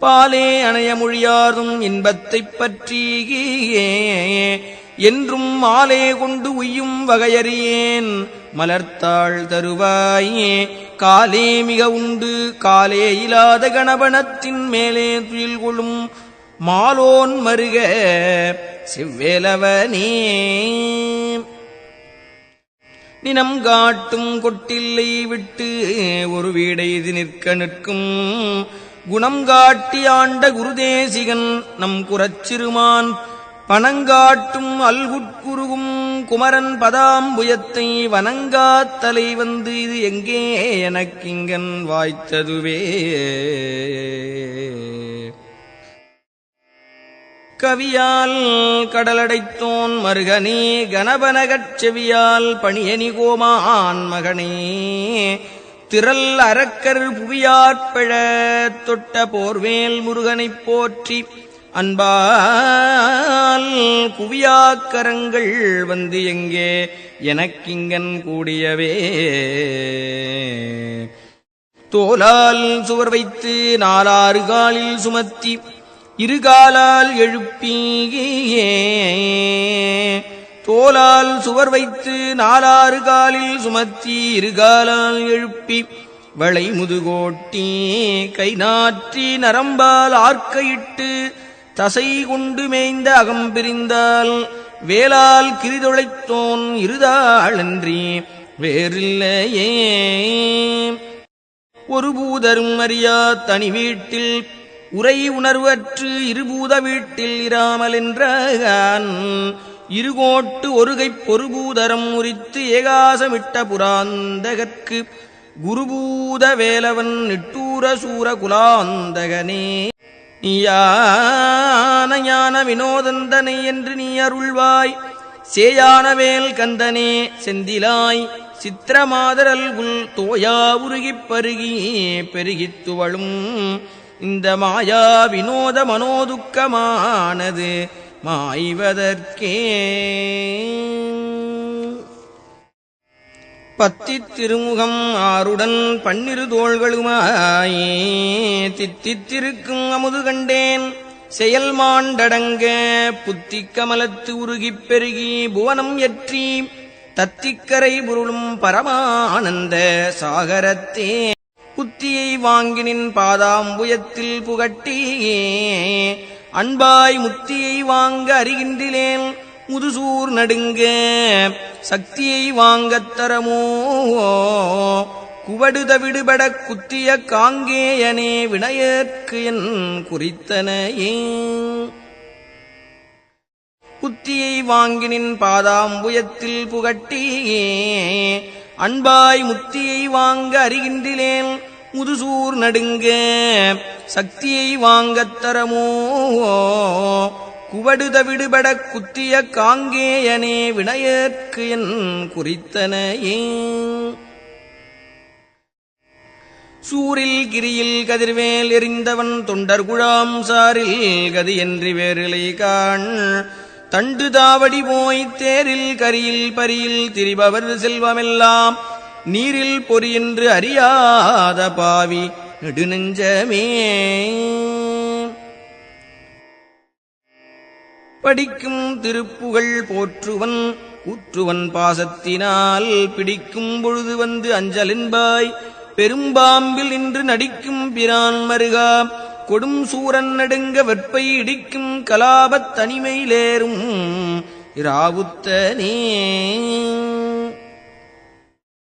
பாலே அணைய மொழியாரும் இன்பத்தைப் பற்றியே. என்றும் மாலே கொண்டு உய்யும் வகையறியேன். மலர்த்தாள் தருவாயே. காலே மிக உண்டு. காலே இல்லாத கணவனத்தின் மேலே துயில் கொள்ளும் மாலோன் மருக செவ்வேலவனே. நினம் காட்டும் கொட்டில்லை விட்டு ஒரு வீடை இது நிற்க நிற்கும் குணம் ஆண்ட குருதேசிகன் நம் குரச்சிறுமான் பணங்காட்டும் அல்குட்குருகும் குமரன் பதாம்புயத்தை வனங்காத்தலை வந்து இது எங்கே எனக்கிங்கன் வாய்த்ததுவே. கவியால் கடலடைத்தோன் மருகனே கணபனகச் செவியால் பணியனி கோமான் மகனே. திரல் அரக்கர் புவியாற்பழ தொட்ட போர்வேல் முருகனைப் போற்றி அன்பால் குவியாக்கரங்கள் வந்து எங்கே எனக்கிங்கன் கூடியவே. தோலால் சுவர் வைத்து நாலாறு காலில் சுமத்தி இருகாலால் எழுப்பியே. தோலால் சுவர் வைத்து நாலாறு காலில் சுமத்தி இருகாலால் எழுப்பி வளை முதுகோட்டி கை நாற்றி நரம்பால் ஆர்க்கையிட்டு தசை கொண்டு மேய்ந்த அகம் பிரிந்தால் வேலால் கிரிதொழைத்தோன் இருதாளன்றி வேறில்லையே. ஒரு பூதரும் அறியா தனி வீட்டில் உரை உணர்வற்று இருபூத வீட்டில் இராமல் என்றான் இருகோட்டு ஒருகைப் பொறுபூதரம் உரித்து ஏகாசமிட்ட புராந்தகற்கு குருபூத வேலவன் நிட்டூர சூர குலாந்தகனே. நீயான ஞான வினோதந்தனை என்று நீ அருள்வாய். சேயானவேல் கந்தனே செந்திலாய். சித்திரமாதரல் உள் தோயா உருகிப் பருகி பெருகித் துவளும். இந்த மாயா வினோத மனோதுக்கமானது. மாய்வதற்கே. பத்தித் திருமுகம் ஆறுடன் பன்னிரு தோள்களுமாயே தித்தித்திருக்கும் அமுது கண்டேன். செயல் மாண்டடங்க புத்தி கமலத்து உருகிப் பெருகி புவனம் எற்றி தத்திக்கரை புருளும் பரமானந்த சாகரத்தே. புத்தியை வாங்கினின் பாதாம்புயத்தில் புகட்டியே அன்பாய் முத்தியை வாங்க அறிகின்றிலேன் முதுசூர் நடுங்க சக்தியை வாங்கத் தரமோ? குவடுத விடுபட குத்திய காங்கேயனே வினையற்கு என் குறித்தனையே. குத்தியை வாங்கினின் பாதாம்புயத்தில் புகட்டியே. அன்பாய் முத்தியை வாங்க அறிகின்றிலேன் முதுசூர் நடுங்க சக்தியை வாங்கத் தரமோ? குவடுத விடுபடக் குத்திய காங்கேயனே வினையற்கு என் குறித்தனையே. சூரில் கிரியில் கதிர்வேல் எறிந்தவன் தொண்டர் குழாம் சாரில் கதி என்று வேறிலை காண். தண்டு தாவடி போய் தேரில் கரியில் பரியில் திரிபவர் செல்வமெல்லாம் நீரில் பொறியின்று அறியாத பாவி நெடுநெஞ்சமே. படிக்கும் திருப்புகழ் போற்றுவன் கூற்றுவன் பாசத்தினால் பிடிக்கும் பொழுது வந்து அஞ்சலின்பாய். பெரும்பாம்பில் இன்று நடிக்கும் பிரான் மருகா கொடும் சூரன் நடுங்க வெப்பை இடிக்கும் கலாபத் தனிமையிலேறும் இராவுத்தனே.